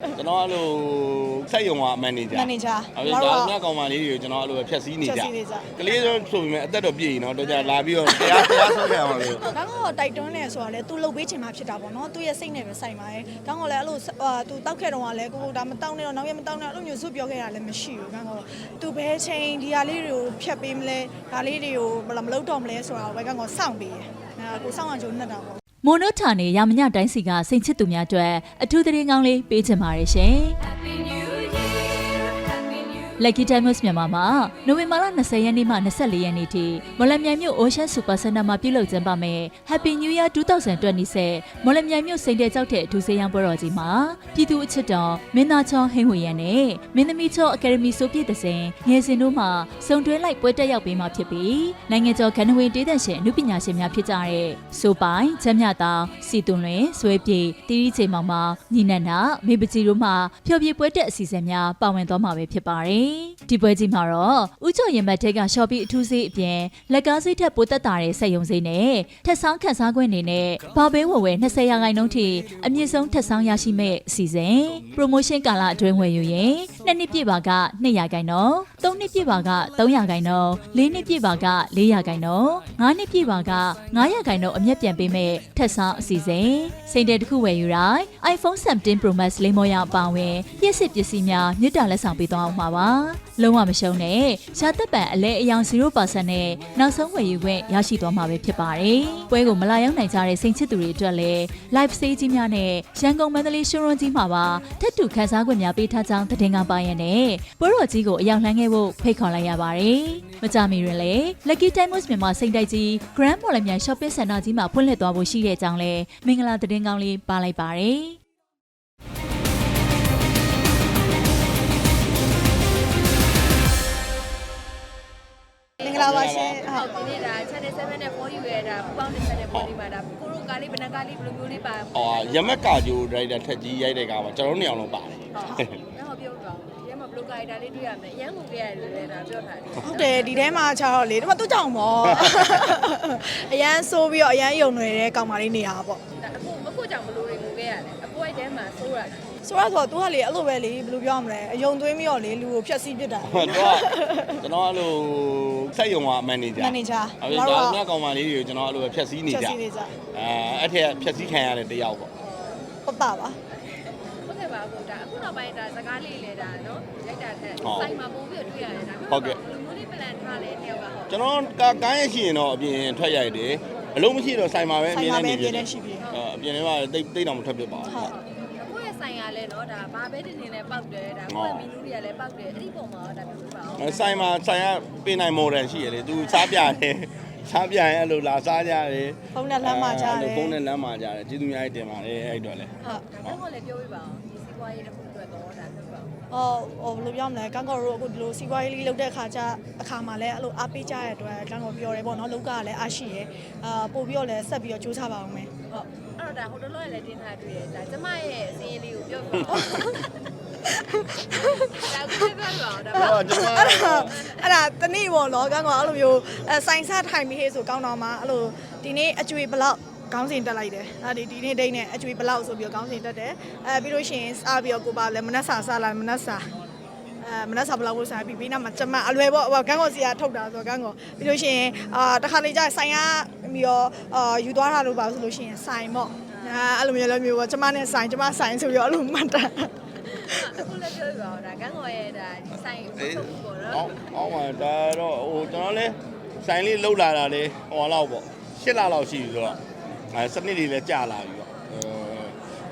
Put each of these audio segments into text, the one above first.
ကျွန်တော်အဲ့လိုစက်ယုံကမန်နေဂျာမန်နေဂျာအဲ့ကျွန်ဒါတော်တို့ကညကောင်မလေးတွေကိုကျွန်တော်အဲ့လိုပဲဖြတ်စည်းနေဖြကြတ်စည်းနေကြကလေးဆိုဆိုပေမဲ့အသက်တော့ပြည့်ရင်တော့တော့ကြာလာပြီးတော့တရားတရားဆုံးခံရမှာလို့ကောင်းကောတိုက်တွန်းနေဆိုတာလေသူလှုပ်ပေးချင်မှဖြစ်တာပေါ့နော်သူရဲ့စိတ်နဲ့ပဲဆိုင်ပါတယ်ကောင်းကောလည်းအဲ့လိုအာသူတောက်ခဲ့တော့ကလည်းကိုကိုဒါမတောက်နဲ့တော့နောက်ရမတောက်နဲ့အဲ့လိုမျိုးစွပြောခဲ့တာလည်းမရှိဘူးကောင်းကောသူဘဲချိန်ဒီဟာလေးတွေကိုဖြတ်ပေးမလဲဒါလေးတွေကိုဘယ်လိုမလုပ်တော့မလဲဆိုတာကိုပဲကောင်းကောစောင့်ပေးတယ်အဲကိုစောင့်အောင်ကြိုးနဲ့တာပေါ့ မိုနိုထာနေရမညတိုင်းစီကစိန်ချစ်သူများအတွက်အထူးသတင်းကောင်းလေးပေးချင်ပါတယ်ရှင်။ Lucky Diamonds မြန်မာမှာနိုဝင်ဘာလ20ရက်နေ့မှ24ရက်နေ့ထိမော်လမြိုင်မြို့ Ocean Super Center မှာပြုလုပ်ကျင်းပမယ် Happy New Year 2020မော်လမြိုင်မြို့စိန်တဲ့ကြောက်တဲ့အထူးဆေးရန်ပွဲတော်ကြီးမှာပြည်သူအချစ်တော်မင်းသားချောဟင်းဝေရန်နဲ့မင်းသမီးချောအကယ်ဒမီဆိုပြည့်တဲ့စဉ်ငယ်စဉ်တို့မှစုံတွဲလိုက်ပွဲတက်ရောက်ပေးမှာဖြစ်ပြီးနိုင်ငံကျော်ခန္ဓဝင်တေးသက်ရှင်အမှုပညာရှင်များဖြစ်ကြတဲ့ဆိုပိုင်ချမ်းမြတောင်စီတွန်လွင်ဆွဲပြေတီရီချိန်မောင်မောင်ညီနန္ဒမေပကြီးတို့မှဖျော်ဖြေပွဲတက်အစီအစဉ်များပါဝင်သွားမှာပဲဖြစ်ပါတယ်ဒီပွဲကြီးမှာတော့ဥကျော်ရင်မတ်တဲကရှော့ပီအထူးစေးအပြင်လက်ကားစိတ်ထက်ပိုတက်တာတဲ့စက်ယုံစေးနဲ့ထက်ဆောင်ခန်းစားခွင့်အနေနဲ့ဘာဘေးဝယ်ဝယ်20ရာခိုင်နှုန်းထိအမြင့်ဆုံးထက်ဆောင်ရရှိမဲ့အစီအစဉ် promotion ကာလအတွင်းဝယ်ယူရင် နှစ်နှစ်ပြည့်ပါက200ရာခိုင်နှုန်းသုံးနှစ်ပြည့်ပါက300ရာခိုင်နှုန်းလေးနှစ်ပြည့်ပါက400ရာခိုင်နှုန်းငါးနှစ်ပြည့်ပါက900ရာခိုင်နှုန်းအမြတ်ပြန်ပေးမဲ့ထက်ဆောင်အစီအစဉ်စိန်တဲ့တစ်ခုဝယ်ယူတိုင်း iPhone 17 Pro Max လိမ်မောရအပါအဝင်ပြည့်စစ်ပစ္စည်းများမြစ်တာလက်ဆောင်ပေးသွားအောင်ပါပါလုံးဝမရှုံးနဲ့ရှားသက်ပံအလဲအယောင်0%နဲ့နောက်ဆုံးဝယ်ယူခွင့်ရရှိသွားမှာပဲဖြစ်ပါတယ်ပွဲကိုမလာရောက်နိုင်ကြတဲ့စိန်ချစ်သူတွေအတွက်လည်း live stage ကြီးများနဲ့ရန်ကုန်မန္တလေးရှိုးရွံကြီးမှာပါထက်တူခန်းစားခွင့်များပေးထားကြောင်းသတင်းကောင်းပါရတဲ့ပွဲတော်ကြီးကိုအရောက်လှမ်းခဲ့ဖို့ဖိတ်ခေါ်လိုက်ရပါတယ်မကြမီတွင်လည်း Lucky Diamonds မြန်မာစိန်တိုက်ကြီး Grand Mall မြန် Shopping Center ကြီးမှာဖွင့်လှစ်သွားဖို့ရှိတဲ့အကြောင်းလည်းမင်္ဂလာသတင်းကောင်းလေးပါလိုက်ပါတယ်မင်္ဂလာပါရှင်ဟုတ်ဒီနေ့ဒါ channel 7နဲ့4 you ရဲ့ဒါပူပေါင်းတဲ့ channel 4ဒီမှာဒါကိုရိုကားလေးဘယ်နှကားလေးဘယ်လိုမျိုးလေးပါအော်ရမက်ကာဂျိုဒရိုက်တာထက်ကြီးရိုက်တဲ့ကောင်မှာကျွန်တော်တို့နေအောင်လုံးပါတယ်ဟုတ်တော့ပြောတော့ ရဲမှာဘလိုကားဒါလေးတွေ့ရမယ်အရန်ကိုကြရတယ်လည်းဒါပြောထားတယ်ဟုတ်တယ်ဒီထဲမှာခြားတော့လေဒီမှာသူ့ကြောင့်ပေါ့အရန်ဆိုးပြီးတော့အရန်ယုံနေတဲ့ကောင်မလေးနေရတာပေါ့ဒါအခုအခုကြောင့်ဘလိုတွေငိုခဲ့ရလဲအပွိုက်ထဲမှာဆိုးရတာဆိုတော့ဆိုတော့ तू ကလေအဲ့လိုပဲလေဘယ်လိုပြောရမလဲအယုံသွင်းပြီးတော့လေလူကိုဖျက်ဆီးပစ်တာဟုတ်တော့ကျွန်တော်အဲ့လိုစက်ယုံကမန်နေဂျာမန်နေဂျာအဲ့ကျွန်ဒါတော်တို့ကညကောင်မလေးတွေကိုကျွန်တော်အဲ့လိုပဲဖြတ်စည်းနေဖျက်ကြဆီးနေကြအဲအဲ့ထက်ဖြတ်စည်းခံရတဲ့တယောက်ပေါ့ပတ်တာပါ ဟုတ်ကဲ့ပါအခုဒါအခု နောက်ပိုင်းဒါစကားလေးလေဒါနော်ရိုက်တာထက်ဟုတ်စိုက်မှာပုံပြီးတော့တွေ့ရတယ်ဒါဟုတ်ကဲ့ဘလိုမျိုးလေး plan ထားလဲတယောက်ကဟုတ်ကျွန်တော်ကကိုင်းရရှိရင်တော့အပြင်ထွက်ရိုက်တယ်အလုံးမရှိတော့ဆိုင်မှာပဲအဆိုင်မြင်မှာနဲ့ပဲနေအပြမြင်တယ်နဲ့ရှိပြီအဲအပြင်ထဲမှာတိတ်တိတ်တော့မထွက်ဖြစ်ပါဘူးဟုတ်ကိုယ့်ရဲ့ဆိုင်ကလည်းနော်ဒါဘာပဲတင်တင်လဲပောက်တယ်ဒါကိုယ့်ရဲ့မီနူးတွေကလည်းပောက်တယ်အဲ့ဒီပုံမှာတော့ဒါပြောပြပါဦးအဲဆိုင်မှာဆိုင်ကပေးနိုင်မော်ဒယ်ရှိရလေသူစားပြတယ်စားပြရင်အဲ့လိုလာစားကြတယ်ဖုန်းနဲ့လမ်းမှာကြားတယ်အဲ့လိုဖုန်းနဲ့လမ်းမှာကြားတယ်ကျေးဇူးများကြီးတင်ပါတယ်အဲ့အတွက်လေဟုတ်ဒါကလည်းပြောပြပါအောင်ဒီစီး ပွားရေးတစ်ခုအတွက်တော့ဒါပြောပြပါဦးအော်ဟိုဘယ်လိုပြောမလဲကန်းကော်တို့အခုဒီလိုစီးပွားရေးလေးလုပ်တဲ့အခါကျအခါမှာလည်းအဲ့လိုအားပေးကြရတဲ့အတွက်ကန်းကော်ပြောတယ်ပေါ့နော်လောက်ကလည်းအားရှိရယ်အာပို့ပြီးတော့လည်းဆက်ပြီးတော့ကြိုးစားပါအောင်မယ်ဟုတ်အဲ့တော့ဒါဟိုတလောရလည်းတင်ထားတွေ့တယ်ဒါကျမရဲ့အစင်းလေးကိုပြောပြပါဦးဒါကိုပြောပြပါအောင်ဒါအဲ့တော့ကျွန်မအဲ့ဒါအဲ့ဒါတနေ့ပေါ့နော်ကန်းကောအဲ့လိုမျိုးအဲဆိုင်စားထိုင်ပြီးဟေးဆိုကောင်းတော့မှအဲ့လိုဒီနေ့အကျွေဘလောက် ခေါင်းစဉ်တက်လိုက်တယ်။အဲဒီဒီနေ့ဒိတ်နဲ့အကျွေဘလောက်ဆိုပြီးတော့ခေါင်းစဉ်တက်တယ်။အဲပြီးလို့ရှိရင်စားပြီးတော့ကိုပါလည်းမနက်စာစားလာမနက်စာအဲမနက်စာဘလောက်လို့စားပြီးပြီးနောက်မှာကျမအလွယ်ပေါ့ဟိုကန်းကောစီကထုတ်တာဆိုတော့ကန်းကောပြီးလို့ရှိရင်အာတခါလေကြာဆိုင်ရပြီးတော့အာယူသွားတာလို့ပါဆိုလို့ရှိရင်ဆိုင်ပေါ့အဲအဲ့လိုမျိုးလည်းမျိုးပေါ့ကျမနဲ့ဆိုင်ကျမဆိုင်ဆိုပြီးတော့အဲ့လိုမှတ်တာအခုလည်းပြောပြပါအောင်ဒါကန်းတော်ရဲ့ဒါဆိုင်ထုတ်ဖို့ပေါ့အောနော်င်းအောင်းပါဒါတော့ဟိုကျွန်တော်လည်းဆိုင်လေးလှုပ်လာတာလေဟိုလောက်ပေါ့၈လလောက်ရှိပြီဆိုတော့ အဲစနစ်တွေလည်းကြာလာပြီပေါ့အဲ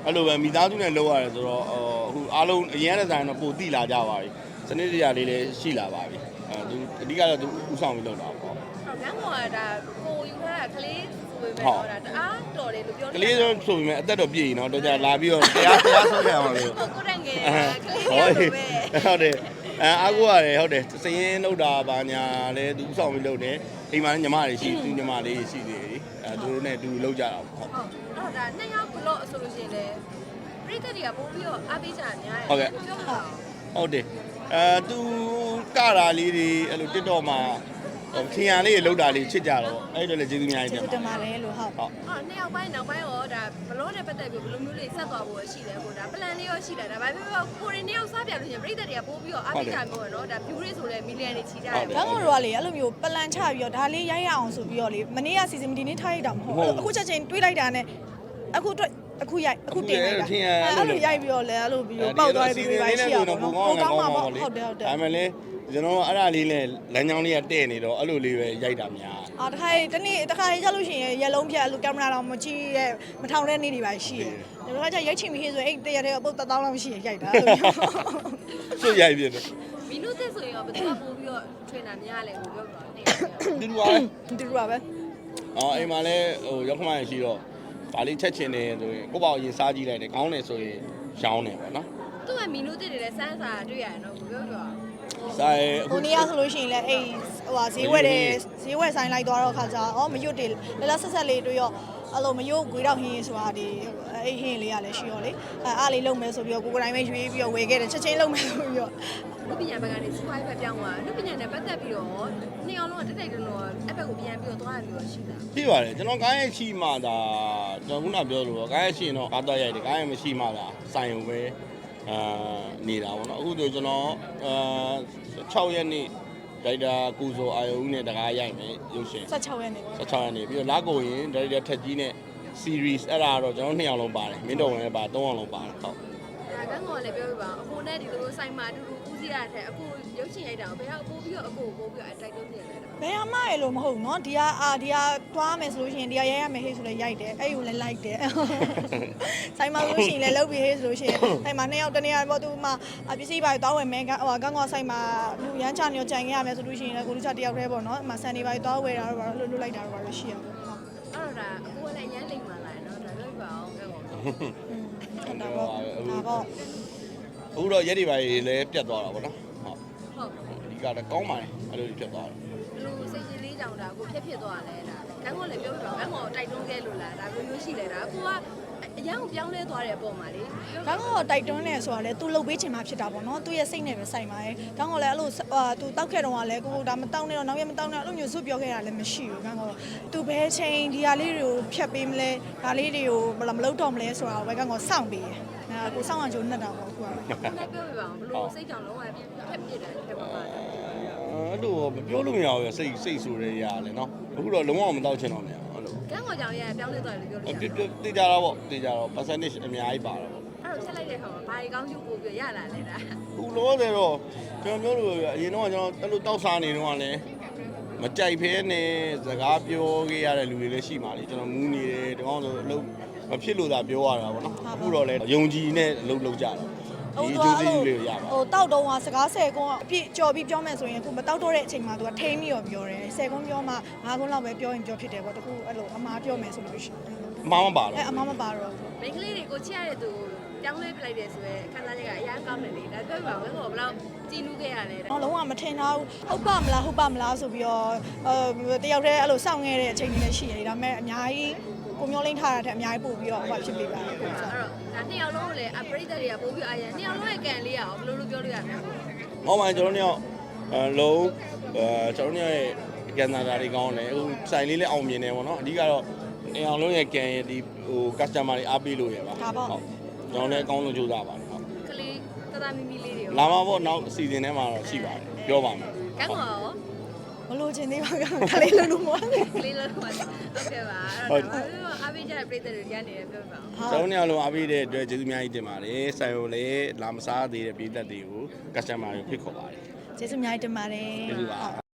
အဲ့လိုပဲမိသားစုနဲ့လှုပ်ရတယ်ဆိုတော့အခုအားလုံးအရင်ကဆိုင်တော့ပိုတိလာကြပါပြီစနစ်တွေကလေးလည်းရှိလာပါပြီအဲသူအဓိကတော့သူဥဆောင်ပြီးလှုပ်တာပေါ့ကန်းတော်ကဒါကိုယူထားတာကလေးဆိုပေမဲ့တော့ဒါတအားတော်တယ်လို့ပြောကလေးဆိုဆိုပေမဲ့အသက်တော့ပြည့်ရင်တော့တော့ကြာလာပြီးတော့တရားတရားဆုံးခံရမှာလို့ကိုတန်ငယ်အဲကလေးဟုတ်ရတယ်လို့ပဲဟုတ်တယ် အဲအားကိုရတယ်ဟုတ်တယ်စရင်လောက်တာပါညာလဲသူဥဆောင်ပြီးလုပ်တယ်အိမ်မှာညီမတွေရှိသူညီမလေးရှိသေးတယ်အဲသူတို့နဲ့သူလုပ်ကြတာပေါ့ဟုတ်ဟုတ်အဲ့ဒါနှစ်ယောက်ဘလို့ဆိုလို့ရှိရင်လည်းပြိတ္တတွေကပို့ပြီးတော့အားပေးကြတာများတယ်ဟုတ်ကဲ့ပြောပါဦးဟုတ်တယ်အဲသူကတာလေးတွေအဲ့လို TikTok မှာအဲဟို ထင်ရလေးလောက်တာလေးချစ်ကြတော့အဲ့ဒါလည်းကျေးဇူးအများကြီးကျေးတင်ဇူးပါတင်ပါတယ်လို့ဟုတ်ဟုတ်အော်နှစ်ယောက်ပိုင်းနောက်ပိုင်းရောဒါဘလို့နဲ့ပတ်သက်ပြီးဘလို့မျိုးလေးဆက်သွားဖို့ရှိတယ်ကိုဒါ plan လေးရောရှိတယ်ဒါဘာဖြစ်ဖြစ်ကိုရီနှစ်ယောက်စားပြလို့ရှင်ပြိတ္တတွေကပို့ပြီးတော့အားပေးကြမျိုးရနော်ဒါ view တွေဆိုလဲ million တွေချီကြတယ်ဘန်းကိုတို့ကလေအဲ့လိုမျိုးပလန်ချပြီးတော့ဒါလေးရိုက်ရအောင်ဆိုပြီးတော့လေမနေ့ကစီစဉ်မဒီနေ့ထားရိုက်တာမဟုတ်ဘူးအခုချက်ချင်းတွေးလိုက်တာနဲ့အခုတွေ့အခုရိုက်အခုတင်လိုက်တာအဲ့လိုရိုက်ပြီးတော့လဲအဲ့လိုပြီးတော့ပေါက်သွားပြီးပြီးပါရှိရအောင်နော်ကောင်းမှာပေါ့ဟုတ်တယ်ဟုတ်တယ်ဒါမှလည်း ကျွန်တော်အဲ့ဒါလေးနဲ့လမ်းကြောင်းလေးကတဲ့နေတော့အဲ့လိုလေးပဲရိုက်တာများအာတခါတနေ့တခါရေးကြလို့ရှိရင်ရက်လုံးဖြတ်အဲ့လိုကင်မရာတော့မကြည့်ရဲ့မထောင်တဲ့နေ့တွေပါရှိတယ်ဒီလိုကကြရိုက်ချင်ပြီးဆိုအဲ့တရတဲ့အပုတ်တစ်သောင်းလောက်ရှိရရိုက်တာအဲ့လိုမျိုးစွတ်ရိုက်ပြတယ်မီနုသစ်ဆိုရင်ရောဘယ်သူကပို့ပြီးတော့ trainer များလဲကိုပြောပြတော့နေတယ်ဒီလိုပါပဲဒီလိုပါပဲအော်အိမ်မှာလည်းဟိုရောက်ခမရရှိတော့ဒါလေးချက်ချင်တယ်ဆိုရင်ကိုယ့်ဘောက်ရင်စားကြည့်လိုက်တယ်ကောင်းတယ်ဆိုရင်ရောင်းတယ်ပေါ့နော်သူကမီနုသစ်တွေလည်းစမ်းစာတွေ့ရတယ်နော်ကိုပြောပြတော့ စားရဲအခုဟိုနေ့ကဆိုလို့ရှိရင်လည်းအဲ့ဟိုဟာဈေးဝယ်တယ်ဈေးဝယ်ဆိုင်လိုက်သွားတော့ခါကြအော်မရွတ်တယ်လလဆက်ဆက်လေးတွေ့ရောအဲ့လိုမယုတ်ဂွေတော့ဟင်းဆိုတာဒီအဲ့ဟင်းလေးကလည်းရှိရောလေအဲ့အားလေးလုံးမယ်ဆိုပြီးတော့ကိုကိုယ်တိုင်ပဲရွေးပြီးတော့ဝယ်ခဲ့တယ်ချက်ချင်းလုံးမယ်ဆိုပြီးတော့လူပညာဘက်ကနေစူဖိုင်းဘက်ပြောင်းသွားလူပညာနဲ့ပတ်သက်ပြီးတော့နှစ်အောင်လုံးကတက်တက်တုံတော့အဲ့ဘက်ကိုပြန်ပြီးတော့သွားရပြီးတော့ရှိတာပြပါတယ်ကျွန်တော်ကားရဲ့ရှိမှဒါကျွန်တော်ခုနပြောလို့ကားရဲ့ရှိရင်တော့ကားတော့ရိုက်တယ်ကားရဲ့မရှိမှဒါစိုင်ုံပဲ အာနေတာပေါ့နော်အခုဆိုကျွန်တော်အာ6ရက်နေ့ဒိုက်တာကူဇော်အာယုံနဲ့တကားရိုက်မယ်ရုပ်ရှင်16ရက်နေပေါ့16ရက်နေ့ပြီးတော့လာကိုရင်ဒါရိုက်တာထက်ကြီးနဲ့ series အဲ့ဒါကတော့ကျွန်တော်2အောင်လုံးပါတယ်မင်းတော်ဝင်လည်းပါ3အောင်လုံးပါတယ်ဟုတ်ဒါကန်းကောင်လည်းပြောပြပါအခုနဲ့ဒီလိုဆိုင်မှာအတူတူဦးစီးရတဲ့အခုရုပ်ရှင်ရိုက်တာကိုဘယ်ဟာပို့ပြီးတော့အခုပို့ပြီးတော့အတိုက်တုံးနေလဲ ဘယ်အမရလို့မဟုတ်ဘူးเนาะဒီကအာဒီကတွားမယ်ဆိုလို့ရှိရင်ဒီကရဲရမယ်ဟေးဆိုလည်းရိုက်တယ်အဲ့ယူလည်းလိုက်တယ်ဆိုင်မှာလို့ရှိရင်လည်းလုပ်ပြီးဟေးဆိုလို့ရှိရင်ဆိုင်မှာနှစ်ယောက်တနေရာပေါ့သူမှပစ္စည်းပါတောင်းဝယ်မယ်ဟိုကန်းကောင်ဆိုင်မှာလူရမ်းချနေရောကြံခဲ့ရမယ်ဆိုလို့ရှိရင်လည်းကိုလူချတယောက်တည်းပေါ့เนาะအမဆန်နေပါတောင်းဝယ်တာတော့လွတ်လွတ်လိုက်တာတော့ရှိရပါဘူးဟုတ် အဲ့တော့ဒါအခုကလည်းအရန်လိမ့်မှလာတယ်နော်ဒါပြောပြပါအောင်ကန်းကောင် ဟုတ်တာပေါ့ဒါပေါ့ အခုတော့ရက်တွေပါကြီးလည်းပြတ်သွားတာပေါ့နော်ဟုတ် ဟုတ် အဓိကတော့ကောင်းပါတယ်အဲ့လိုပြတ်သွားတယ် ဘလို့စိတ် ကြီးလေးကြောင်ဒါကိုဖြစ်ဖြစ်သွားလဲဒါကန်းကောင်လည်းပြောပြပါကန်းကောင်တိုက်တွန်းခဲ့လို့လားဒါမျိုးမျိုးရှိလဲဒါအခုကအရန်ကိုပြောင်းလဲသွားတဲ့အပေါ်မှာလေ ကောင်းကောတိုက်တွန်းနေဆိုတာလေ तू လှုပ်ပေးချင်မှဖြစ်တာပေါ့နော် तू ရဲ့စိတ်နဲ့ပဲဆိုင်ပါရဲ့ကောင်းကောလည်းအဲ့လိုဟာ तू တောက်ခဲ့တော့ကလည်းကိုကိုဒါမတောက်နဲ့တော့နောက်ရမတောက်နဲ့အဲ့လိုမျိုးစွတ်ပြောခဲ့တာလည်းမရှိဘူးကောင်းကော तू ဘယ်ချိန်ဒီဟာလေးတွေကိုဖြတ်ပေးမလဲဒါလေးတွေကိုဘယ်လိုမလုပ်တော့မလဲဆိုတာကိုပဲကောင်းကောစောင့်ပေးရဲ့အဲကိုစောင့်အောင်ကြိုးနဲ့တာပေါ့အခုက လည်းပြောပြပါအောင်ဘလို့စိတ်ကြောင်လုံးဝဖြစ်ဖြစ်တယ်ဖြစ်ပါပါ အဲ့လိုမပြောလို့မရဘူးရစိတ်စိတ်ဆိုရဲရတယ်နော်အခုတော့လုံးဝမတော့ချင်တော့မရအဲ့လိုကန်းကောင်ကြောင်ရဲ့ပြောင်းလဲသွားတယ်လို့ပြောပြလို့ပြတေးကြတာပေါ့တေးကြတော့ percentage အများကြီးပါတာပေါ့အဲ့တော့ချက်လိုက်တဲ့ခါမှာဘာကြီးကောင်းကျိုးပို့ပြီးရလာလဲဒါခုလောဆယ်တော့ကျွန်တော်ပြောလို့အရင်တော့ကျွန်တော်အဲ့လိုတောက်စားနေတော့လည်းမကြိုက်ဖဲနဲ့စကားပြောခဲ့ရတဲ့လူတွေလည်းရှိပါလေကျွန်တော်မူးနေတယ်တကောင်းဆိုအလုပ်မဖြစ်လို့သာပြောရတာပေါ့နော်အခုတော့လည်းယုံကြည်နဲ့အလုပ်လုပ်ကြတော့ ဒီအကျိုးကျေးဇူးလေးကိုရပါဟိုတောက်တုံးကစကား10ကွန်းအပြည့်ကြော်ပြီးပြောမယ်ဆိုရင်အခုမတောက်တော့တဲ့အချိန်မှာ तू ကထိန်းပြီးတော့ပြောတယ်10ကွန်းပြောမှ5ကွန်းလောက်ပဲပြောရင်ပြောဖြစ်တယ်ပေါ့တကူအဲ့လိုအမားပြောမယ်ဆိုလို့ရှိရင်အမှားမပါအဲတော့အမားမပါတော့ဘူးမိန်းကလေးတွေကိုချစ်ရတဲ့သူကိုပြောင်းလဲပြလိုက်တယ်ဆိုရဲခံစားချက်ကအရန်ကောင်းတယ်လေဒါပြောပြပါဦးငါကဘယ်လောက်ကြည်နူးခဲ့ရလဲတော့လုံးဝမထင်တော့ဟုတ်ပါမလားဟုတ်ပါမလားဆိုပြီးတော့အဲတယောက်တည်းအဲ့လိုစောင့်ခဲ့တဲ့အချိန်တွေလည်းရှိရတယ်ဒါပေမဲ့အများကြီး ကိုမျိုးလင်းထားတာတဲ့အများကြီးပို့ပြီးတော့ဟိုဖြစ်ပေးပါတယ်ကိုစားအဲ့တော့ဒါနှစ်ယောက်လုံးကိုလည်း upgrade တွေကပို့ပြီးအရန်နှစ်ယောက်လုံးရဲ့ကန်လေးရအောင်ဘယ်လိုလုပ်ပြောလို့ရမလဲဟောမှကျွန်တော်တို့ကအဲလုံးအဲကျွန်တော်တို့ရဲ့ကန်နာတာတွေကောင်းတယ်အခုစိုင်လေးလည်းအောင်မြင်တယ်ပေါ့နော်အဓိကတော့နေအောင်လုံးရဲ့ကန်ရဲ့ဒီဟို customer တွေအားပေးလို့ရပါကျွန်တော်လည်းအကောင်းဆုံးကြိုးစားပါတယ်ဟုတ်ကလေးတသားမီမီလေးတွေရောလာမှာပေါ့နောက်အစီအစဉ်ထဲမှာတော့ရှိပါတယ်ပြောပါမယ်ကန်းကောင်ရောမလို့ချင်သေးပါကခလေးလုံးလုံးမဟုတ်ဘူး ကလေးလုံးဟုတ်ကဲ့ပါအဲ့တော့အ ပိကြတဲ့ပြည်သူတွေရနေတယ်ပြောပြပါဦးကျွန်တော်တို့အားပေးတဲ့အတွက်ကျေးဇူးအများကြီးတင်ပါတယ်ဆိုင်ကိုလည်းလာမစားသေးတဲ့ပြည်သက်တွေကို customer တွေဖိတ်ခေါ်ပါတယ်ကျေးဇူးအများကြီးတင်ပါတယ်ကျေးဇူးပါ